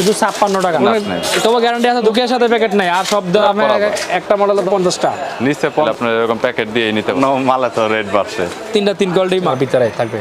শুধু ছাপ্পান্ন টাকা Last তবে গ্যারান্টি আছে দুঃখের সাথে প্যাকেট নাই। আর সব দাম আপনার একটা মডেল পঞ্চাশটা। নিচে আপনার এরকম প্যাকেট দিয়ে নিতে মালা মালে তো রেট বাড়ছে। তিনটা তিন কোয়ালিটি ভিতরে থাকবে।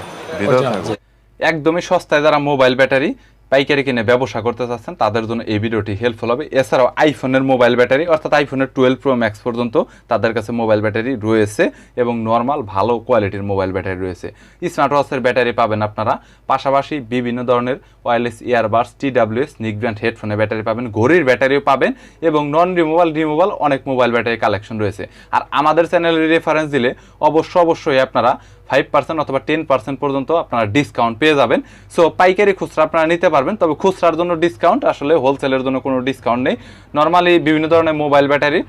একদমই সস্তায় যারা মোবাইল ব্যাটারি পাইকারি কিনে ব্যবসা করতে চাচ্ছেন, তাদের জন্য এই ভিডিওটি হেল্পফুল হবে। এছাড়াও আইফোনের মোবাইল ব্যাটারি অর্থাৎ আইফোনের টুয়েলভ প্রো ম্যাক্স পর্যন্ত তাদের কাছে মোবাইল ব্যাটারি রয়েছে এবং নর্মাল ভালো কোয়ালিটির মোবাইল ব্যাটারি রয়েছে। স্মার্ট ওয়াচের ব্যাটারি পাবেন আপনারা। পাশাপাশি বিভিন্ন ধরনের ওয়্যারলেস ইয়ারবাডস টিডাব্লিউএস নিক ব্র্যান্ড হেডফোনের ব্যাটারি পাবেন, ঘড়ির ব্যাটারিও পাবেন এবং নন রিমুভাল রিমুভাল অনেক মোবাইল ব্যাটারি কালেকশন রয়েছে। আর আমাদের চ্যানেলের রেফারেন্স দিলে অবশ্য অবশ্যই আপনারা ফাইভ পার্সেন্ট অথবা টেন পার্সেন্ট পর্যন্ত আপনারা ডিসকাউন্ট পেয়ে যাবেন। সো পাইকারি খুচরা আপনারা নিতে পারবেন তবে খুচরার জন্য ডিসকাউন্ট আসলে হোলসেলের জন্য কোনো ডিসকাউন্ট নেই। নর্মালি বিভিন্ন ধরনের মোবাইল ব্যাটারি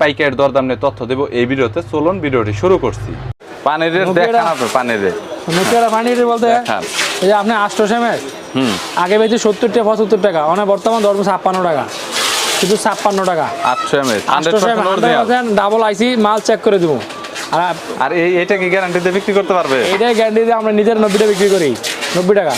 পাইকারের দরদাম নিয়ে তথ্য দেবো এই ভিডিওতে। চলুন ভিডিওটি শুরু করছি। পানির রেট দেখান টা- পানির রেট। নোকিয়ার ফার্নিচার বলতে এই যে আপনি আষ্ট সেমের আগে সত্তর টাকা পঁচাত্তর টাকা মানে বর্তমান ধরবো ছাপ্পান্ন টাকা। শুধু ছাপ্পান্ন টাকা। আটশো এমএস ডাবল আইসি মাল চেক করে দেবো। আর আর এই এটা কি গ্যারান্টিতে বিক্রি করতে পারবে? এইটাই গ্যারান্টি দিয়ে আমরা নিজের নব্বইটা বিক্রি করি। নব্বই টাকা।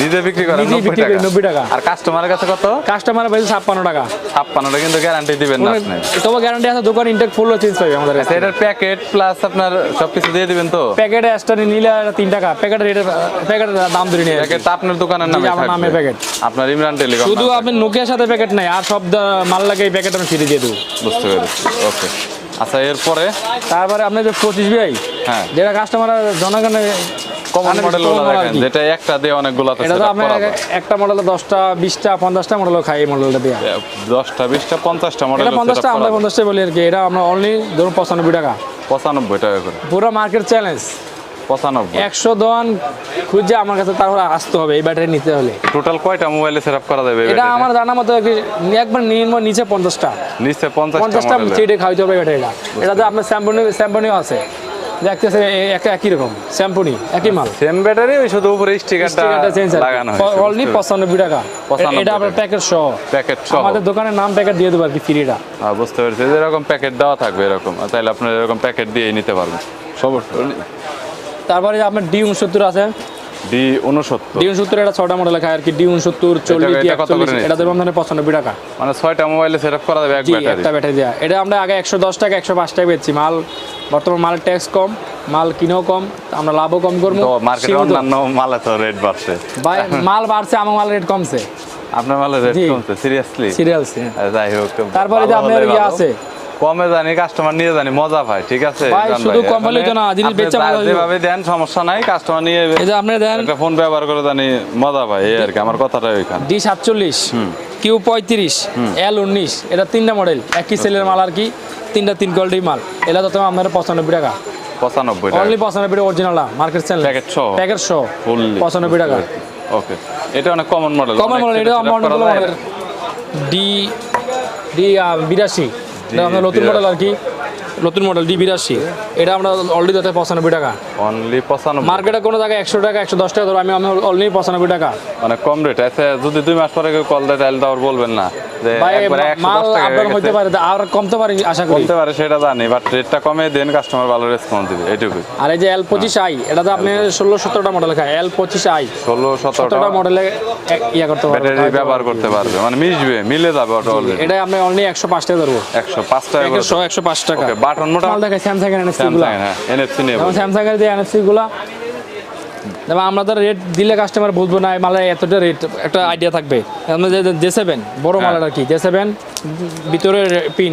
নিজে বিক্রি করেন নিজেই 90 বিক্রি করি, 90 টাকা। আর কাস্টমারের কাছে কত? কাস্টমার পাইছে ছাপ্পান্ন টাকা। ছাপ্পান্নটা কিন্তু গ্যারান্টি দিবেন না আপনি। তবে গ্যারান্টি আছে দোকান ইনটেক ফুল চেঞ্জ পাবে আমাদের আচ্ছা এটার প্যাকেট প্লাস আপনার সবকিছু দিয়ে দিবেন তো? প্যাকেটে এক্সট্রা নিলে তিন টাকা। প্যাকেটের রেটের প্যাকেটের দাম ধরে নিয়ে প্যাকেট আপনার দোকানের নামে আমার নামে প্যাকেট। আপনার ইমরান টেলিকম শুধু আপনি নোকিয়ার সাথে প্যাকেট নাই আর সব মাল লাগে এই প্যাকেট আমি ফিরে দিয়ে দেবো। বুঝতে পেরেছি। ওকে আচ্ছা এরপরে? তারপরে আপনি যে পঁচিশ ভাই হ্যাঁ। যেটা কাস্টমার জনগণের কমন অনেক মডেল common দেখেন যেটা একটা দিয়ে অনেকগুলো এটা তো একটা মডেলে দশটা বিশটা পঞ্চাশটা মডেল খাই এই মডেলটা দিয়ে। দশটা বিশটা পঞ্চাশটা মডেল এটা পঞ্চাশটা আমরা পঞ্চাশটা বলি আর কি। এটা আমরা অনলি ধরুন পঁচানব্বই টাকা। পঁচানব্বই টাকা করে। পুরো মার্কেট চ্যালেঞ্জ পঁচানব্বই। একশো দোকান খুঁজে আমার কাছে তারপরে আসতে হবে এই ব্যাটারি নিতে হলে। টোটাল কয়টা মোবাইলে সেট করা যাবে এটা আমার জানা মতো একবার নিম্ন নিচে পঞ্চাশটা। নিচে পঞ্চাশটা খাইতে হবে ব্যাটারিটা এটাতে আপনার স্যাম্পনি স্যাম্পনিও আছে। দেখতেছে এ- একই রকম শ্যাম্পুনি একই মাল। সেম ব্যাটারি ওই শুধু উপরে স্টিকারটা লাগানো অনলি পঁচানব্বই টাকা। 95 এটা আপনার প্যাকেট সহ। প্যাকেট সহ। আমাদের দোকানের নাম প্যাকেট দিয়ে দেবো আর কি ফ্রিটা হ্যাঁ বুঝতে পারছি। এরকম প্যাকেট দেওয়া থাকবে এরকম তাহলে আপনার এরকম প্যাকেট দিয়েই নিতে পারবেন। সমস্যা তারপরে আপনার ডি উনসত্তর আছে ডি উনসত্তর ডি উনসত্তর এটা ছটা মডেল খায় আর কি ডি উনসত্তর চল্লিশ এটা কত করে একচল্লিশ নিচ্ছে? এটা দেবো আমাদের পঁচানব্বই টাকা। মানে ছয়টা মোবাইলে সেট আপ করা যাবে এক জি ব্যাটারি একটা ব্যাটারি দেওয়া এটা আমরা আগে একশো দশ টাকা একশো পাঁচ টাকা বেচছি। মাল বর্তমান মালের ট্যাক্স কম মাল কিনেও কম আমরা লাভও কম করব। মার্কেটে অন্যান্য মালে তো রেট বাড়ছে। ভাই মাল বাড়ছে আমার মাল রেট কমছে। আপনার মালের রেট। কমছে সিরিয়াসলি সিরিয়ালস যাই হোক তারপরে যে আপনার ইয়ে আছে কমে জানি কাস্টমার নিয়ে জানি মজা পায় ঠিক আছে? ভাই, শুধু কম হলেই তো না, জিনিস বেচা মজা। যেভাবে দেন সমস্যা নাই কাস্টমার নিয়ে এই যে আপনি দেন একটা ফোন ব্যবহার করে জানি মজা পায় এই আর কি আমার কথাটা ওইখানে। ডি সাতচল্লিশ কিউ পঁয়ত্রিশ এল উনিশ এটা তিনটা মডেল একই সেলের মাল আর কি তিনটা তিন কোয়ালিটির মাল এটা তো তোমার আপনার পঁচানব্বই টাকা। পঁচানব্বই টাকা। অনলি পঁচানব্বই টাকা অরিজিনালটা মার্কেট সেল Packet সহ? Packet Fully। পঁচানব্বই টাকা। ওকে এটা অনেক কমন মডেল কমন মডেল এটা আমার মডেল ডি ডি বিরাশি। এটা আপনার নতুন মডেল আর কি? নতুন মডেল ডি বিরাশি এটা আমরা অলরেডি দিতে পঁচানব্বই টাকা। অনলি পঁচানব্বই। মার্কেটে কোনো জায়গায় একশো টাকা একশো দশ টাকা ধরো আমি অলরেডি পঁচানব্বই টাকা। মানে কম রেট আছে যদি দুই মাস পরে কেউ কল দেয় তাহলে তো আর বলবেন না। মাল দশ টাকা আপডাউন হইতে গেছে। পারে আর কমতে পারে আশা করি। বলতে পারে সেটা জানি বাট রেটটা কমে দেন কাস্টমার ভালো রেসপন্স দিবে এইটুকুই আর এই যে এল পঁচিশ আই এটাতে আপনি ষোলো সতেরোটা মডেল খায়। এল পঁচিশ আই ষোলো সতেরোটা। সতেরোটা মডেলে ইয়ে করতে পারবে ব্যাটারি ব্যবহার করতে পারবে মানে মিশবে মিলে যাবে ওটা অলরেডি এটা আপনি অনলি একশো পাঁচ টাকা ধরবো। একশো পাঁচ টাকা একশো একশো পাঁচ টাকা। বাটন মোটা মাল স্যামসাং এর এনএফসি গুলা। স্যামসাং এর যে এনএফসি গুলা যেমন আমরা রেট দিলে কাস্টমার বুঝব না মালের এতটা রেট একটা আইডিয়া থাকবে। জে সেভেন বড় হ্যাঁ। মালের আর কি জে সেভেন ভিতরে পিন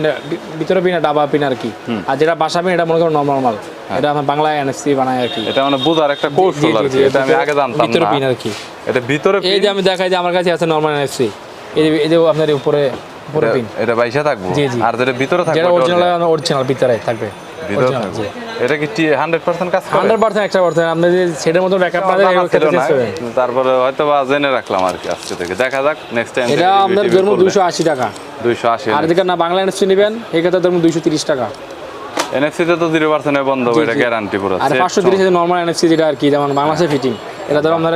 ভিতরে পিন ডাবা পিন আর কি। আর যেটা বাসা পিন এটা মনে করো নর্মাল মাল। এটা আমার বাংলা এনএফসি বানায় আর কি। এটা মানে বোঝার একটা কৌশল আর কি এটা আমি আগে জানতাম ভিতরে পিন আর কি। এটা ভিতরে এই যে আমি দেখাই যে আমার কাছে আছে নর্মাল এনএফসি এই যে এই যে আপনার উপরে উপরে পিন এটা- বাইশে থাকব। আর যেটা ভিতরে থাকবে যেটা অরিজিনাল অরিজিনাল ভিতরে থাকবে। ভিতরে থাকবে। এটা কি হান্ড্রেড পার্সেন্ট কাজ করে? হান্ড্রেড পার্সেন্ট একটা পার্সেন্ট আপনি যে সেটার মতো ব্যাকআপ না দেয় না, ক্ষেত্রে তারপরে হয়তো বা জেনে রাখলাম আর কি আজকে থেকে। দেখা যাক নেক্সট টাইম এটা আপনার দুশো আশি টাকা। দুইশো আশি আর যদি না বাংলা এনএফসি নেবেন এই ক্ষেত্রে দুইশো তিরিশ টাকা। এনএফসি তে তো জিরো পার্সেন্ট বন্ধ হবে, এটা গ্যারান্টি পুরো। আর set পাঁচশো নরমাল এনএফসি যেটা আর কি যেমন বাংলাদেশে ফিটিং এটা ধরুন আপনার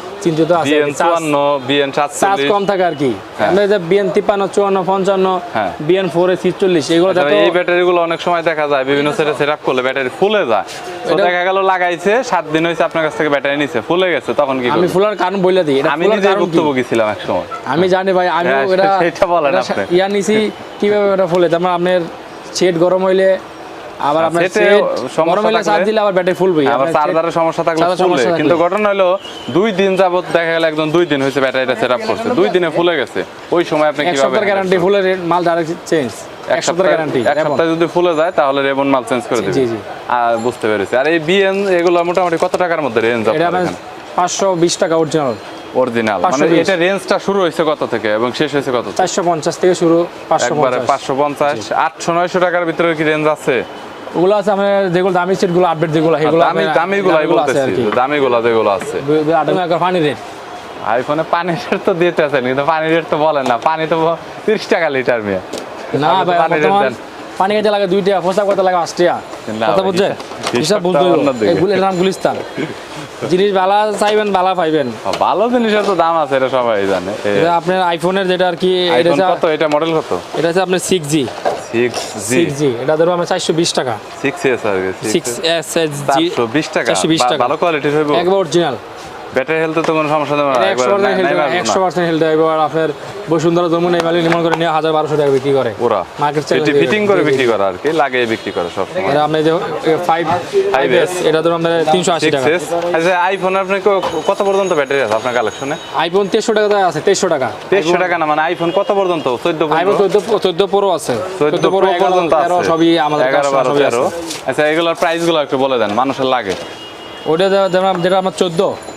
চিন্তিত আছে। চুয়ান্ন বিএন চার্জ কম থাকে আর কি। আমরা যে বিএন তিপ্পান্ন চুয়ান্ন পঞ্চান্ন হ্যাঁ। বিএন ফোর এ ছিচল্লিশ এগুলো আচ্ছা, এই অনেক সময় দেখা যায় বিভিন্ন সেটে সেট আপ করলে ব্যাটারি ফুলে যায়। তো দেখা গেল লাগাইছে সাত দিন হয়েছে আপনার কাছ থেকে ব্যাটারি নিছে ফুলে গেছে তখন কি আমি ফুলার কারণ বলে দিই আমি নিজে? ভুক্তভোগী ছিলাম এক সময় আমি জানি ভাই আমি হ্যাঁ, এটা সেটা বলেন আপনি। ইয়া নিছি কীভাবে এটা ফুলে? তারপর আপনার সেট গরম হইলে আবার আপনার সেটে সমস্যা চার্জ দিলে আবার ব্যাটারি ফুলবে আবার চার্জারের সমস্যা থাকলে ফুলে। কিন্তু ঘটনা হলো দুই দিন যাবত দেখা গেল একদম দুই দিন হয়েছে ব্যাটারিটা সেট আপ করছে। দুই দিনে ফুলে গেছে। ওই সময় আপনি এক কীভাবে গ্যারান্টি ফুলের মাল ডাইরেক্ট চেঞ্জ এক গ্যারান্টি এক সপ্তাহে যদি ফুলে যায় তাহলে রেবন মাল চেঞ্জ করে দিবে জি, জি। আর বুঝতে পেরেছি। আর এই বিএন এগুলো মোটামুটি কত টাকার মধ্যে রেঞ্জ এটা বিশ টাকা অরিজিনাল অরিজিনাল মানে এটা রেঞ্জটা শুরু হয়েছে কত থেকে এবং শেষ হয়েছে কত থেকে? চারশো পঞ্চাশ থেকে শুরু পাঁচশো একবারে পঞ্চাশ। পাঁচশো পঞ্চাশ। আটশো নয়শো টাকার ভিতরে কি রেঞ্জ আছে? ওগুলো আছে আমার যেগুলো দামি সেটগুলো আপডেট যেগুলো সেগুলো দামি বলতেছি যেগুলো আছে। পানি রেট। আইফোনে পানির রেট তো দিতে আছেন কিন্তু পানির রেট তো বলেন না। পানি তো তিরিশ টাকা লিটার মেয়ে। না ভাই rate বর্তমান দেন। পানি খেতে লাগে দুই টাকা পোশাক করতে লাগে পাঁচ টাকা কথা বুঝছেন? হিসাব-। নাম গুলিস্তান। জিনিস ভালো চাইবেন ভালো পাইবেন। ভালো জিনিসের তো দাম আছে এটা সবাই জানে। আপনার আইফোনের যেটা আর কি এটা কত? এটা মডেল কত? এটা হচ্ছে আপনার six G six G six G এটা ধরো আমরা চারশো বিশ টাকা। সিক্স এস আর টাকা 420 টাকা। ভালো কোয়ালিটির হইব। একবার অরিজিনাল ব্যাটারি হেলথে তো কোনো সমস্যা দেবে না আপনার বসুন্ধরা এই নির্মাণ করে নিয়ে হাজার বারোশো টাকা বিক্রি করে। ওরা। মার্কেট এটি ফিটিং করে বিক্রি করা আর কি লাগিয়ে বিক্রি করে সব সময় এটা যে ফাইভ ফাইভ 5S এটা ধরুন আপনার তিনশো আশি টাকা। আচ্ছা আইফোন আপনি কত পর্যন্ত ব্যাটারি আছে আপনার কালেকশনে আইফোন তেইশশো টাকা আছে টাকা। টাকা না মানে আইফোন কত পর্যন্ত? আইফোন প্রো আছে। চোদ্দ প্রো প্রো পর্যন্ত আছে। সবই আমাদের এগারো কাছে বারো সবই আছে। আচ্ছা এগুলোর প্রাইসগুলো একটু বলে দেন মানুষের লাগে। ওটা যেটা আমার চোদ্দ।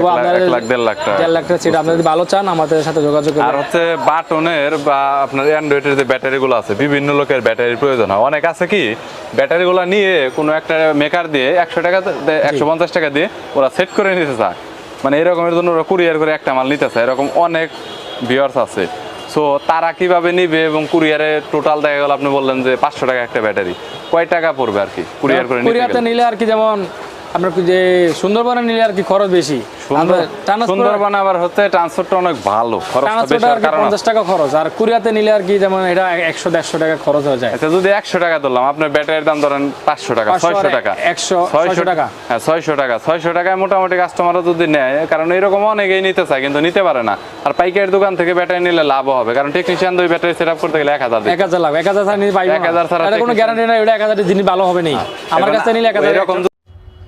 তবে এক লাখ- লাখ, দেড় লাখ টাকা। দেড় লাখ টাকা সিট আপনারা যদি ভালো চান আমাদের সাথে যোগাযোগ আর হচ্ছে বাটনের বা আপনার অ্যান্ড্রয়েডের যে ব্যাটারি গুলো আছে বিভিন্ন লোকের ব্যাটারির প্রয়োজন হয়। অনেক আছে কি ব্যাটারি গুলো নিয়ে কোনো একটা মেকার দিয়ে একশো টাকা একশো পঞ্চাশ টাকা দিয়ে ওরা সেট করে নিতে চায়। মানে এরকমের জন্য ওরা কুরিয়ার করে একটা মাল নিতে চায়। এরকম অনেক ভিউয়ার্স আছে। সো তারা কীভাবে নিবে এবং কুরিয়ারে টোটাল দেখা গেল আপনি বললেন যে পাঁচশো টাকা একটা ব্যাটারি। কয় টাকা পড়বে আর কি কুরিয়ার করে নিলে আর কি যেমন কি যে সুন্দরবনে নিলে আর কি খরচ বেশি? সুন্দরবন আবার হচ্ছে ট্রান্সপোর্টটা অনেক ভালো। পঞ্চাশ টাকা খরচ আর কোরিয়াতে নিলে আর কি যেমন এটা একশো দেড়শো টাকা খরচ হয়ে যায়। আচ্ছা যদি একশো টাকা ধরলাম আপনার ব্যাটারির দাম ধরেন পাঁচশো টাকা 500 ছয়শো টাকা। 100 600 টাকা। হ্যাঁ ছয়শো টাকা। ছয়শো টাকায় মোটামুটি কাস্টমাররা যদি নেয় কারণ এরকম অনেকেই নিতে চায় কিন্তু নিতে পারে না। আর পাইকারি দোকান থেকে ব্যাটারি নিলে লাভ হবে কারণ টেকনিশিয়ান দুই ব্যাটারি সেট আপ করতে গেলে এক হাজার এক হাজার লাখ এক হাজার ছাড়া নিতে পাইবো 1000 ছাড়া কোনো গ্যারান্টি নাই ওটা এক হাজার জিনিস ভালো হবে নেই আমার কাছে নিলে এক হাজার এরকম